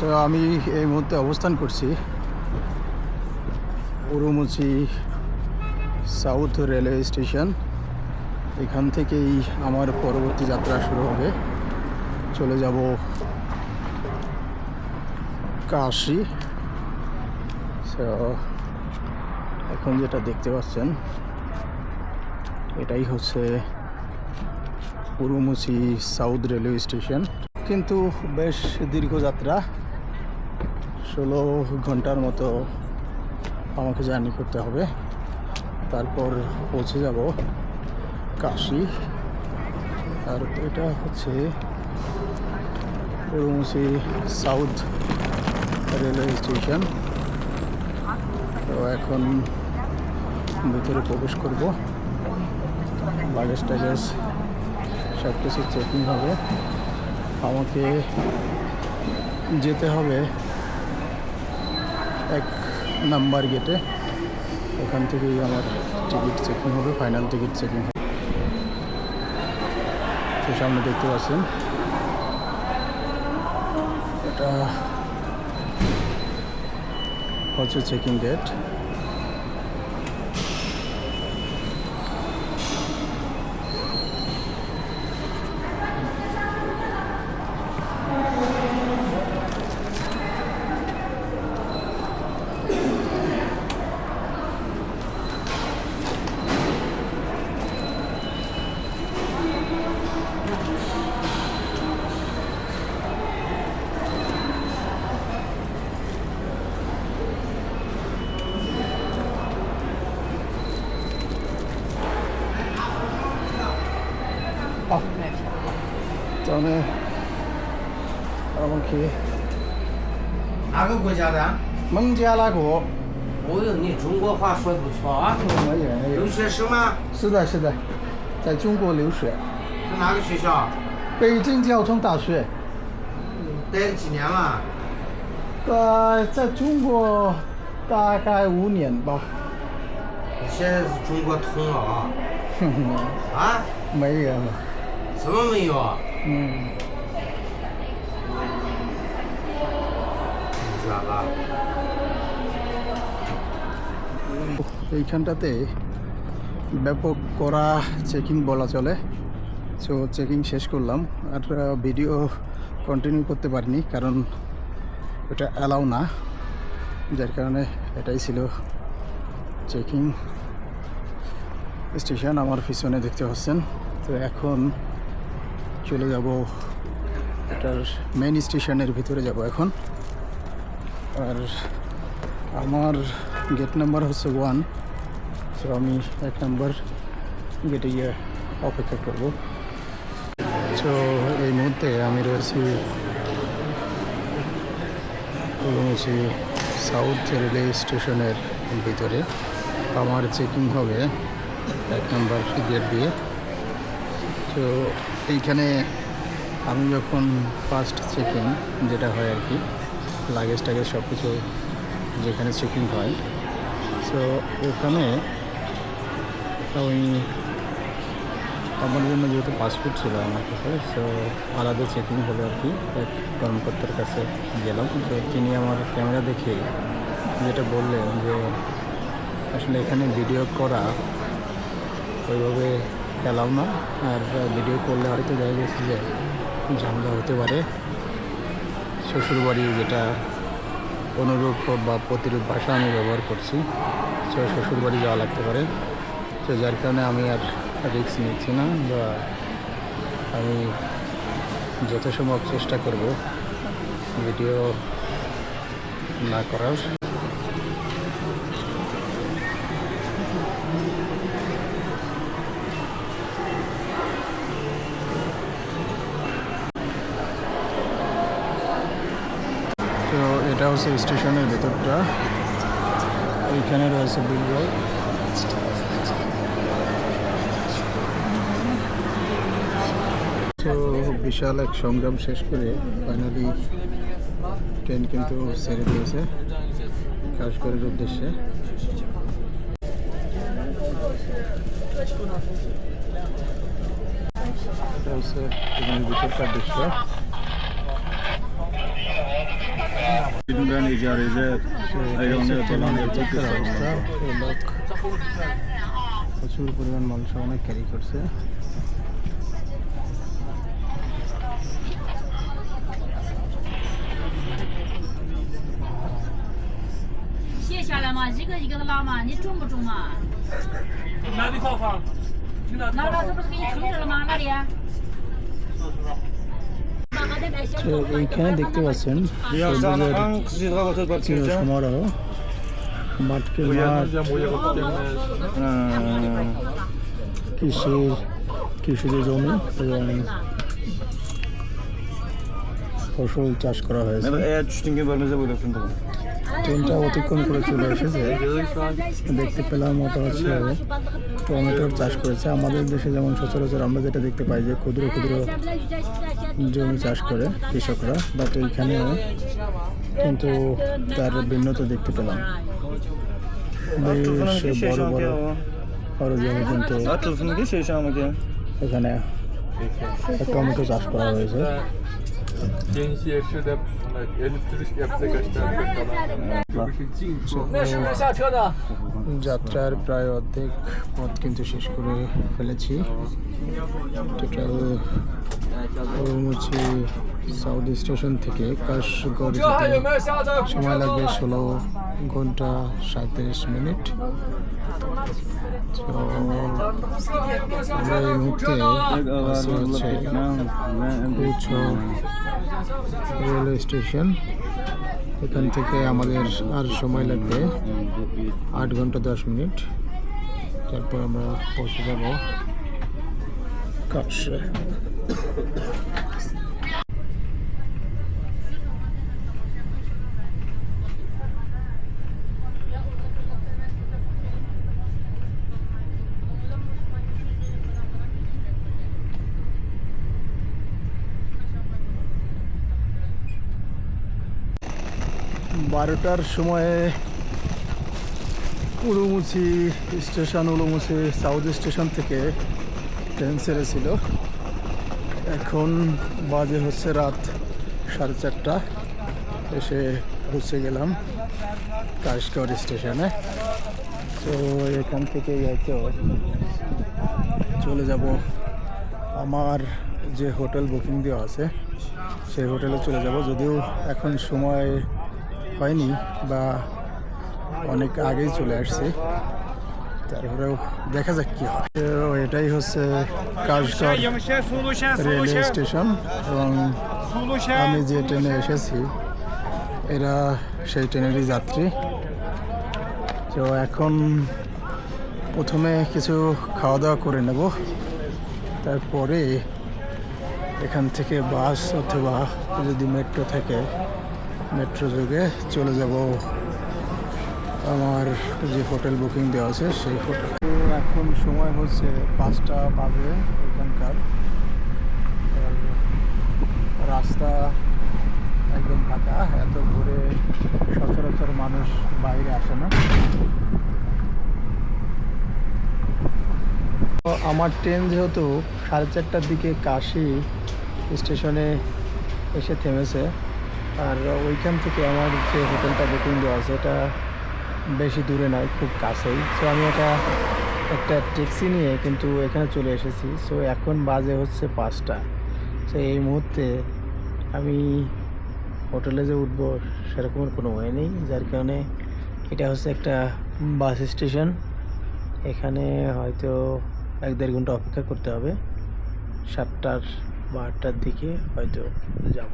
তো আমি এই মুহূর্তে অবস্থান করছি উরুমুচি সাউথ রেলওয়ে স্টেশন। এখান থেকেই আমার পরবর্তী যাত্রা শুরু হবে। চলে যাব কাশি। So, এখন যেটা দেখতে পাচ্ছেন এটাই হচ্ছে উরুমুচি সাউথ রেলওয়ে স্টেশন। কিন্তু বেশ দীর্ঘ যাত্রা। ষোলো ঘণ্টার মতো আমাকে জার্নি করতে হবে। তারপর পৌঁছে যাব কাশি। আর এটা হচ্ছে উরুমুচি সাউথ রেলওয়ে স্টেশন। তো এখন ভিতরে প্রবেশ করব। লাগেজ টাগেজ সব কিছু চেকিং হবে। আমাকে যেতে হবে এক নাম্বার গেটে। ওখান থেকেই আমার টিকিট চেকিং হবে ফাইনাল টিকিট চেকিং হবে। তো সামনে দেখতে পাচ্ছেন, এটা হচ্ছে চেকিং গেট 我们可去哪个国家的？孟加拉国。我有你中国话说的不错啊。留学生吗？是的是的。在中国留学。在哪个学校？北京交通大学。待了几年了？呃在中国大概五年吧。现在是中国通了啊？哼哼啊？没人了怎么没有啊？এইখানটাতে ব্যাপক করা চেকিং বলা চলে। সো চেকিং শেষ করলাম। আর ভিডিও কন্টিনিউ করতে পারিনি, কারণ এটা অ্যালাউ না। যার কারণে এটাই ছিল চেকিং স্টেশন আমার পিছনে দেখতে পাচ্ছেন। তো এখন চলে যাব। এটার মেন স্টেশনের ভিতরে যাব এখন। আর আমার গেট নাম্বার হচ্ছে ওয়ান সো আমি এক নাম্বার গেটে গিয়ে অপেক্ষা করব। তো এই মুহূর্তে আমি রয়েছি রয়েছি সাউথ রেলওয়ে স্টেশনের ভিতরে। আমার চেকিং হবে এক নাম্বার গেট দিয়ে। তো এইখানে আমি যখন ফার্স্ট চেকিং যেটা হয় আর কি লাগেজ টাগেজ সব কিছু যেখানে চেকিং হয় সো ওখানে ওই আমার জন্য যেহেতু পাসপোর্ট ছিল আমার কাছে সো আলাদা চেকিং হলো আর কি, এক কর্মকর্তার কাছে গেলাম। তো তিনি আমার ক্যামেরা দেখে যেটা বললেন যে, আসলে এখানে ভিডিও করা ওইভাবে অ্যালাউ না, আর ভিডিও করলে হয়তো দেখা গেছে যে ঝামেলা হতে পারে। শ্বশুরবাড়ি যেটা অনুরূপ বা প্রতিরূপ ভাষা আমি ব্যবহার করছি সে শ্বশুরবাড়ি যাওয়া লাগতে পারে। তো যার কারণে আমি আর রিস্ক নিচ্ছি না বা আমি যথাসম্ভব চেষ্টা করব ভিডিও না করার তো এটা হচ্ছে স্টেশনের ভেতরটা। এইখানে রয়েছে বিলবোর্ড বিশাল এক সংগ্রাম শেষ করে ফাইনালি ট্রেন কিন্তু ছেড়ে দিয়েছে কাশগড়ের উদ্দেশ্যে। ভিতরকার দৃশ্য। ben icarize এই হচ্ছে ayağını ট্রেনের yatılan যাত্রার অবস্থা এই লোক প্রচুর পরিমাণ মাংস অনেক ক্যারি করছে 卸下来嘛，一个一个的拉嘛，你重不重嘛？哪里造访？去哪里造访拿到这？不是给你控制了吗？哪里？ তো এইখানে দেখতে পাচ্ছেন? সমারোহ মাঠকের মাঠ কৃষির কৃষিজ জমি এবং ফসল চাষ করা হয়েছে. ট্রেনটা অতিক্রম করে চলে এসেছে দেখতে পেলাম ওটা হচ্ছে টমেটোর চাষ করেছে আমাদের দেশে যেমন সচরাচর আমরা যেটা দেখতে পাই যে ক্ষুদ্র ক্ষুদ্র জমি চাষ করে কৃষকরা বাট এইখানে কিন্তু তার ভিন্নতা দেখতে পেলাম। বেশ বড় বড় বড় জমি কিন্তু. এখানে টমেটো চাষ করা হয়েছে। যাত্রার প্রায় অর্ধেক পথ কিন্তু শেষ করে ফেলেছি টোটাল মুচি সাউথ স্টেশন থেকে কাশগড় যেতে সময় লাগবে ষোলো ঘণ্টা সাঁত্রিশ মিনিট তো আমরা এই মুহূর্তে হচ্ছে রেলওয়ে স্টেশন। এখান থেকে আমাদের আর সময় লাগবে আট ঘণ্টা দশ মিনিট। তারপর আমরা পৌঁছে যাব কাশে বারোটার সময়ে Urumqi station Urumqi south station থেকে ট্রেন ছেড়েছিল। এখন বাজে হচ্ছে রাত সাড়ে চারটা। এসে পৌঁছে গেলাম কাশগড় স্টেশনে। তো এখান থেকে হয়তো চলে যাব। আমার যে হোটেল বুকিং দেওয়া আছে, সেই হোটেলে চলে যাব। যদিও এখন সময় হয়নি বা অনেক আগেই চলে আসছি। তারপরেও দেখা যাক কি হয়। তো এটাই হচ্ছে রেলওয়ে স্টেশন এবং আমি যে ট্রেনে এসেছি, এরা সেই ট্রেনেরই যাত্রী। তো এখন প্রথমে কিছু খাওয়া দাওয়া করে নেব। তারপরে এখান থেকে বাস অথবা যদি মেট্রো থাকে মেট্রো যোগে চলে যাব আমার যে হোটেল বুকিং দেওয়া আছে, সেই হোটেল। এখন সময় হচ্ছে পাঁচটা বাজে এখানকার রাস্তা একদম ফাঁকা, এত ঘুরে সচরাচর মানুষ বাইরে আসে না। আমার ট্রেন যেহেতু সাড়ে চারটার দিকে কাশি স্টেশনে এসে থেমেছে আর ওইখান থেকে আমার যে হোটেলটা বুকিং দেওয়া আছে, এটা বেশি দূরে নয়, খুব কাছেই। সো আমি এটা একটা ট্যাক্সি নিয়ে কিন্তু এখানে চলে এসেছি। সো এখন বাজে হচ্ছে পাঁচটা। সো এই মুহূর্তে আমি হোটেলে যে উঠবো সেরকমের কোনো ওয়ে নেই। যার কারণে এটা হচ্ছে একটা বাস স্টেশন। এখানে হয়তো এক দেড় ঘণ্টা অপেক্ষা করতে হবে। সাতটার বা আটটার দিকে হয়তো যাব।